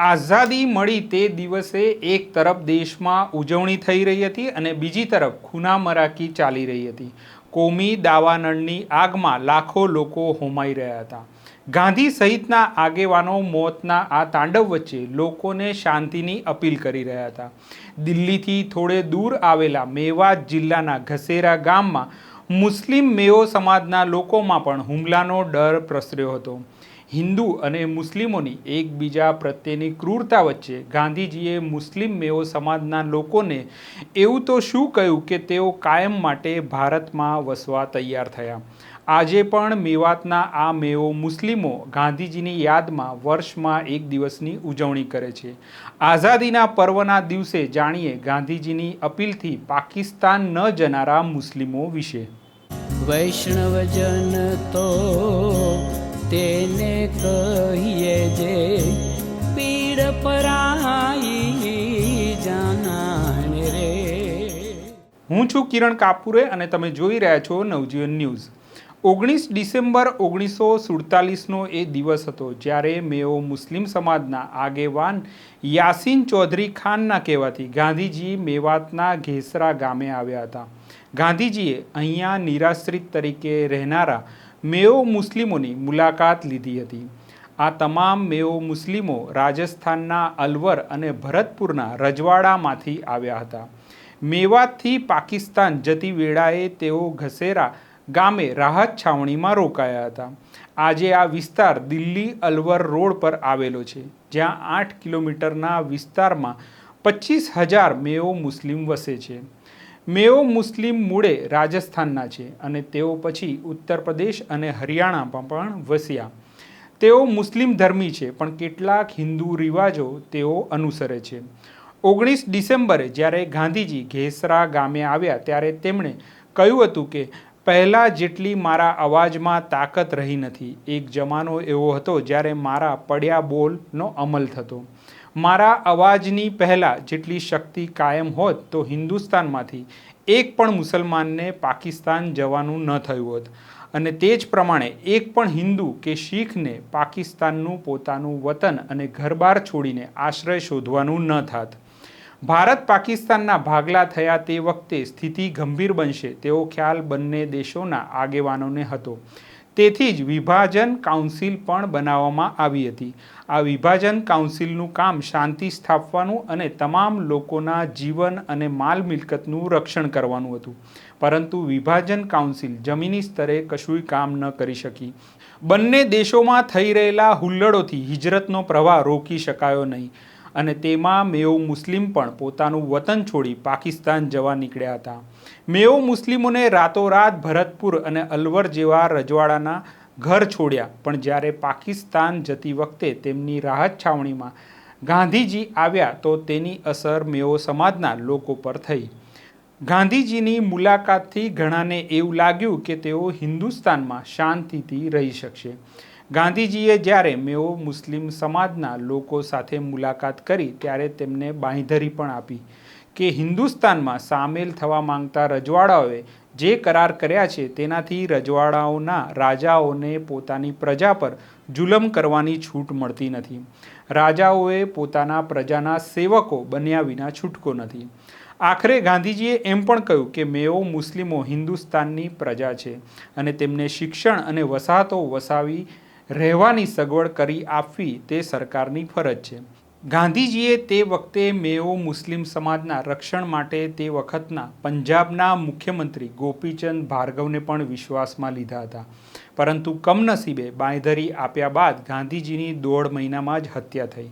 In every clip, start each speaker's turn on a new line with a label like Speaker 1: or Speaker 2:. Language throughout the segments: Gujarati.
Speaker 1: આઝાદી મળી તે દિવસે એક તરફ દેશમાં ઉજવણી થઈ રહી હતી અને બીજી તરફ ખૂના મરાકી ચાલી રહી હતી. કોમી દાવાનળની આગમાં લાખો લોકો હોમાઈ રહ્યા હતા. ગાંધી સહિતના આગેવાનો મોતના આ તાંડવ વચ્ચે લોકોને શાંતિની અપીલ કરી રહ્યા હતા. દિલ્હીથી થોડે દૂર આવેલા મેવાત જિલ્લાના ઘસેરા ગામમાં મુસ્લિમ મેઓ સમાજના લોકોમાં પણ હુમલાનો ડર પ્રસર્યો હતો. હિન્દુ અને મુસ્લિમોની એકબીજા પ્રત્યેની ક્રૂરતા વચ્ચે ગાંધીજીએ મુસ્લિમ મેઓ સમાજના લોકોને એવું તો શું કહ્યું કે તેઓ કાયમ માટે ભારતમાં વસવા તૈયાર થયા. આજે પણ મેવાતના આ મેઓ મુસ્લિમો ગાંધીજીની યાદમાં વર્ષમાં એક દિવસની ઉજવણી કરે છે. આઝાદીના પર્વના દિવસે જાણીએ ગાંધીજીની અપીલથી પાકિસ્તાન ન જનારા મુસ્લિમો વિશે.
Speaker 2: વૈષ્ણવજન તો તેને કહીએ જે પીડ પરાઈ જાણે રે.
Speaker 1: હું છું કિરણ કાપુરે અને તમે જોઈ રહ્યા છો નવજીવન ન્યૂઝ. ઓગણીસ ડિસેમ્બર ઓગણીસો સુડતાલીસનો એ દિવસ હતો જ્યારે મેઓ મુસ્લિમ સમાજના આગેવાન યાસીન ચૌધરી ખાનના કહેવાથી ગાંધીજી મેવાતના ઘેસરા ગામે આવ્યા હતા. ગાંધીજીએ અહીંયા નિરાશ્રિત તરીકે રહેનારા મેઓ મુસ્લિમોની મુલાકાત લીધી હતી. આ તમામ મેઓ મુસ્લિમો રાજસ્થાનના અલવર અને ભરતપુરના રજવાડામાંથી આવ્યા હતા. મેવાતથી પાકિસ્તાન જતી વેળાએ તેઓ ઘસેરા ગામે રાહત છાવણીમાં રોકાયા હતા. આજે આ વિસ્તાર દિલ્હી અલવર રોડ પર આવેલો છે, જ્યાં આઠ કિલોમીટરના વિસ્તારમાં પચીસ હજાર મેઓ મુસ્લિમ વસે છે. મેઓ મુસ્લિમ મૂળે રાજસ્થાનના છે અને તેઓ પછી ઉત્તર પ્રદેશ અને હરિયાણામાં પણ વસ્યા. તેઓ મુસ્લિમ ધર્મી છે, પણ કેટલાક હિન્દુ રિવાજો તેઓ અનુસરે છે. ઓગણીસ ડિસેમ્બરે જ્યારે ગાંધીજી ઘેસરા ગામે આવ્યા, ત્યારે તેમણે કહ્યું હતું કે, પહેલાં જેટલી મારા અવાજમાં તાકાત રહી નથી. એક જમાનો એવો હતો જ્યારે મારા પડ્યા બોલનો અમલ થતો. મારા અવાજની પહેલાં જેટલી શક્તિ કાયમ હોત તો હિન્દુસ્તાનમાંથી એક પણ મુસલમાનને પાકિસ્તાન જવાનું ન થયું હોત. અને તે જ પ્રમાણે એક પણ હિન્દુ કે શીખને પાકિસ્તાનનું પોતાનું વતન અને ઘરબાર છોડીને આશ્રય શોધવાનું ન થાત. ભારત પાકિસ્તાનના ભાગલા થયા તે વખતે સ્થિતિ ગંભીર બનશે તેવો ખ્યાલ બંને દેશોના આગેવાનોને હતો. તેથી જ વિભાજન કાઉન્સિલ પણ બનાવવામાં આવી હતી. આ વિભાજન કાઉન્સિલનું કામ શાંતિ સ્થાપવાનું અને તમામ લોકોના જીવન અને માલ મિલકતનું રક્ષણ કરવાનું હતું. પરંતુ વિભાજન કાઉન્સિલ જમીની સ્તરે કશુંય કામ ન કરી શકી. બંને દેશોમાં થઈ રહેલા હુલ્લડોથી હિજરતનો પ્રવાહ રોકી શકાયો નહીં. અને તેમાં મેઓ મુસ્લિમ પણ પોતાનું વતન છોડી પાકિસ્તાન જવા નીકળ્યા હતા. મેઓ મુસ્લિમોને રાતોરાત ભરતપુર અને અલવર જેવા રજવાડાના ઘર છોડ્યા, પણ જ્યારે પાકિસ્તાન જતી વખતે તેમની રાહત છાવણીમાં ગાંધીજી આવ્યા તો તેની અસર મેઓ સમાજના લોકો પર થઈ. ગાંધીજીની મુલાકાતથી ઘણાને એવું લાગ્યું કે તેઓ હિન્દુસ્તાનમાં શાંતિથી રહી શકશે. ગાંધીજીએ જ્યારે મેઓ મુસ્લિમ સમાજના લોકો સાથે મુલાકાત કરી ત્યારે તેમને બાંયધરી પણ આપી કે હિન્દુસ્તાનમાં સામેલ થવા માંગતા રજવાડાઓએ જે કરાર કર્યા છે તેનાથી રજવાડાઓના રાજાઓને પોતાની પ્રજા પર જુલમ કરવાની છૂટ મળતી નથી. રાજાઓએ પોતાના પ્રજાના સેવકો બન્યા વિના છૂટકો નથી. આખરે ગાંધીજીએ એમ પણ કહ્યું કે મેઓ મુસ્લિમો હિન્દુસ્તાનની પ્રજા છે અને તેમને શિક્ષણ અને વસાહતો વસાવી રહેવાની સગવડ કરી આપવી તે સરકારની ફરજ છે. ગાંધીજીએ તે વખતે મેઓ મુસ્લિમ સમાજના રક્ષણ માટે તે વખતના પંજાબના મુખ્યમંત્રી ગોપીચંદ ભાર્ગવને પણ વિશ્વાસમાં લીધા હતા. પરંતુ કમનસીબે બાંયધરી આપ્યા બાદ ગાંધીજીની દોઢ મહિનામાં જ હત્યા થઈ.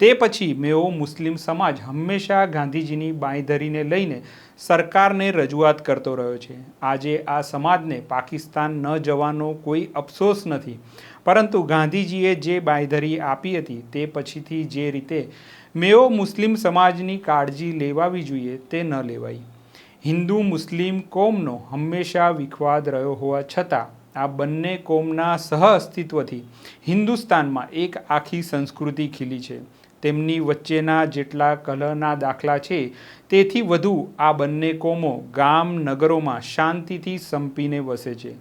Speaker 1: તે પછી મેઓ મુસ્લિમ સમાજ હંમેશા ગાંધીજીની બાંયધરીને લઈને સરકારને રજૂઆત કરતો રહ્યો છે. આજે આ સમાજને પાકિસ્તાન ન જવાનો કોઈ અફસોસ નથી. પરંતુ ગાંધીજીએ જે બાંયધરી આપી હતી તે પછીથી જે રીતે મેઓ મુસ્લિમ સમાજની કાળજી લેવાવી જોઈએ તે ન લેવાઈ. હિન્દુ મુસ્લિમ કોમનો હંમેશા વિખવાદ રહ્યો હોવા છતાં આ બંને કોમના સહ અસ્તિત્વથી હિન્દુસ્તાનમાં એક આખી સંસ્કૃતિ ખીલી છે. તેમની વચ્ચેના જેટલા કલહના દાખલા છે, તેથી વધુ આ બંને કોમો ગામ નગરોમાં શાંતિથી સંપીને વસે છે.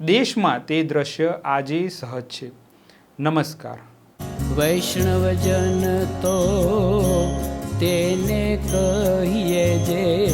Speaker 1: દેશમાં તે દ્રશ્ય આજે સહજ છે. નમસ્કાર.
Speaker 2: વૈષ્ણવજન તો તેને કહીએ જે